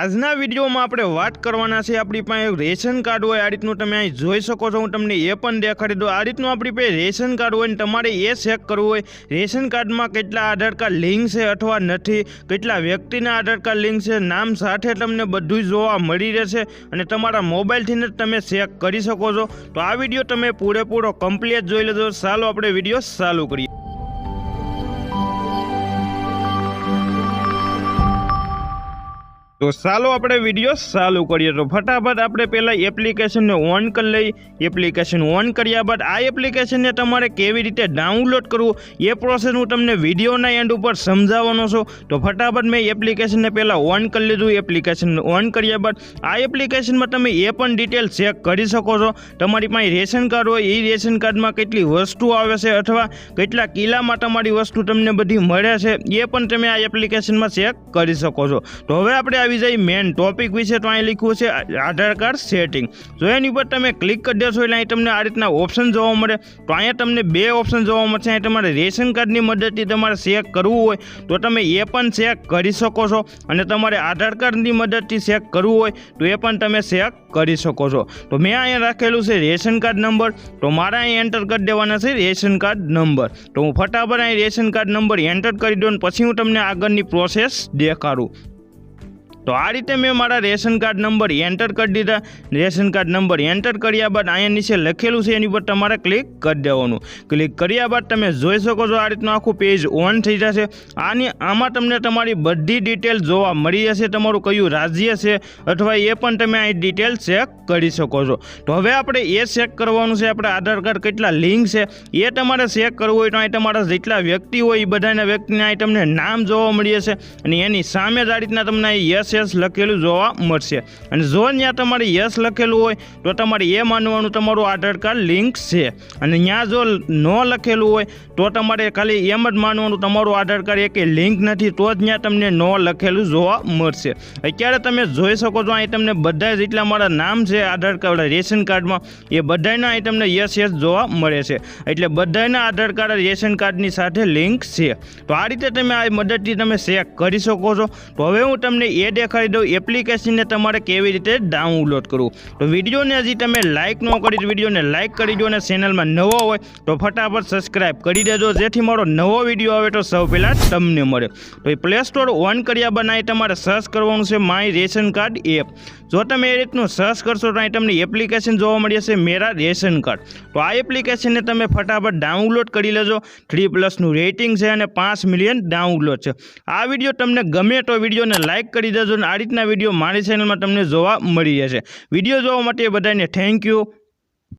આજના વિડીયોમાં આપણે વાત કરવાના છે આપણી પાસે રેશન કાર્ડ હોય, આ રીતનું તમે અહીં જોઈ શકો છો. હું તમને એ પણ દેખાડી દઉં. આ રીતનું આપણી પાસે રેશન કાર્ડ હોય ને તમારે એ ચેક કરવું હોય. રેશન કાર્ડમાં કેટલા આધાર કાર્ડ લિંક છે અથવા નથી, કેટલા વ્યક્તિના આધાર કાર્ડ લિંક છે, નામ સાથે તમને બધું જોવા મળી રહેશે અને તમારા મોબાઈલથી જ તમે ચેક કરી શકો છો. તો આ વીડિયો તમે પૂરેપૂરો કમ્પ્લીટ જોઈ લેજો. ચાલો આપણે વીડિયો ચાલુ કરીએ. તો ચાલો આપણે વીડિયો ચાલુ કરીએ. તો ફટાફટ આપણે પહેલાં એપ્લિકેશનને ઓન કરી લઈ એપ્લિકેશન ઓન કર્યા બાદ આ એપ્લિકેશનને તમારે કેવી રીતે ડાઉનલોડ કરવું એ પ્રોસેસ હું તમને વિડીયોના એન્ડ ઉપર સમજાવવાનો છું. તો ફટાફટ મેં એપ્લિકેશનને પહેલાં ઓન કરી લીધું. એપ્લિકેશન ઓન કર્યા બાદ આ એપ્લિકેશનમાં તમે એ પણ ડિટેલ ચેક કરી શકો છો. તમારી પાસે રેશન કાર્ડ હોય એ રેશન કાર્ડમાં કેટલી વસ્તુ આવે છે અથવા કેટલા કિલ્લામાં તમારી વસ્તુ તમને બધી મળે છે, એ પણ તમે આ એપ્લિકેશનમાં ચેક કરી શકો છો. તો હવે આપણે આવી મેન ટોપિક વિશે તો અહીં લખ્યું છે, આધાર કાર્ડ સેટિંગ જો એની ઉપર તમે ક્લિક કરી દેશો એટલે અહીં તમને આ રીતના ઓપ્શન જોવા મળે. તો અહીંયા તમને બે ઓપ્શન જોવા મળશે. અહીં તમારે રેશન કાર્ડની મદદથી તમારે ચેક કરવું હોય, તો તમે એ પણ ચેક કરી શકો છો. અને તમારે આધાર કાર્ડની મદદથી ચેક કરવું હોય, તો એ પણ તમે ચેક કરી શકો છો. તો મેં અહીંયા રાખેલું છે રેશન કાર્ડ નંબર તો મારે અહીં એન્ટર કરી દેવાના છે રેશન કાર્ડ નંબર તો હું ફટાફટ અહીં રેશન કાર્ડ નંબર એન્ટર કરી દઉં પછી હું તમને આગળની પ્રોસેસ દેખાડું. તો આ રીતે મેં મારા રેશન કાર્ડ નંબર એન્ટર કરી દીધા. રેશન કાર્ડ નંબર એન્ટર કર્યા બાદ અહીંયા નીચે લખેલું છે, એની પર તમારે ક્લિક કરી દેવાનું. ક્લિક કર્યા બાદ તમે જોઈ શકો છો આ રીતનું આખું પેજ ઓન થઈ જશે. આની, આમાં તમને તમારી બધી ડિટેલ જોવા મળી જશે, તમારું કયું રાજ્ય છે, અથવા એ પણ તમે અહીં ડિટેલ ચેક કરી શકો છો. તો હવે આપણે એ ચેક કરવાનું છે, આપણે આધાર કાર્ડ કેટલા લિંક છે, એ તમારે ચેક કરવું હોય તો અહીં તમારા જેટલા વ્યક્તિ હોય, એ બધાના વ્યક્તિને અહીં તમને નામ જોવા મળી જશે. અને એની સામે જ આ રીતના તમને યસ યસ લખેલું જોવા મળશે. અને જો ત્યાં તમારે યસ લખેલું હોય, તો તમારે એ માનવાનું તમારું આધાર કાર્ડ લિંક છે. અને ત્યાં જો ન લખેલું હોય, તો તમારે ખાલી એમ જ માનવાનું તમારું આધાર કાર્ડ એકે લિંક નથી, તો જ ત્યાં તમને ન લખેલું જોવા મળશે. અત્યારે તમે જોઈ શકો છો, અહીં તમને બધા જેટલા મારા નામ છે, આધાર કાર્ડ, રેશન કાર્ડમાં, એ બધાના અહીં તમને યસ યસ જોવા મળે છે. એટલે બધાના આધાર કાર્ડ, રેશન કાર્ડની સાથે લિંક છે. તો આ રીતે તમે આ મદદથી તમે ચેક કરી શકો છો. તો હવે હું તમને એ દેખાડી દઉં એપ્લિકેશનને તમારે કેવી રીતે ડાઉનલોડ કરવું. તો વિડીયોને હજી તમે લાઇક ન કરી વિડીયોને લાઇક કરી દો અને ચેનલમાં નવો હોય, તો ફટાફટ સબસ્ક્રાઇબ કરી દેજો. જેથી મારો નવો વીડિયો આવે તો સૌ પહેલાં તમને મળે. તો એ પ્લે સ્ટોર ઓન કર્યા બનાવી તમારે સર્ચ કરવાનું છે માય રેશન કાર્ડ એપ જો તમે એ રીતનું સર્ચ કરશો તો અહીં તમને એપ્લિકેશન જોવા મળી જશે મેરા રેશન કાર્ડ. તો આ એપ્લિકેશનને તમે ફટાફટ ડાઉનલોડ કરી લેજો. થ્રી પ્લસનું રેટિંગ છે અને પાંચ મિલિયન ડાઉનલોડ છે. આ વીડિયો તમને ગમે તો વિડીયોને લાઇક કરી દેજો. આ રીતના વીડિયો મારી ચેનલમાં તમને જોવા મળી જશે. વીડિયો જોવા માટે બધાને થેન્ક યુ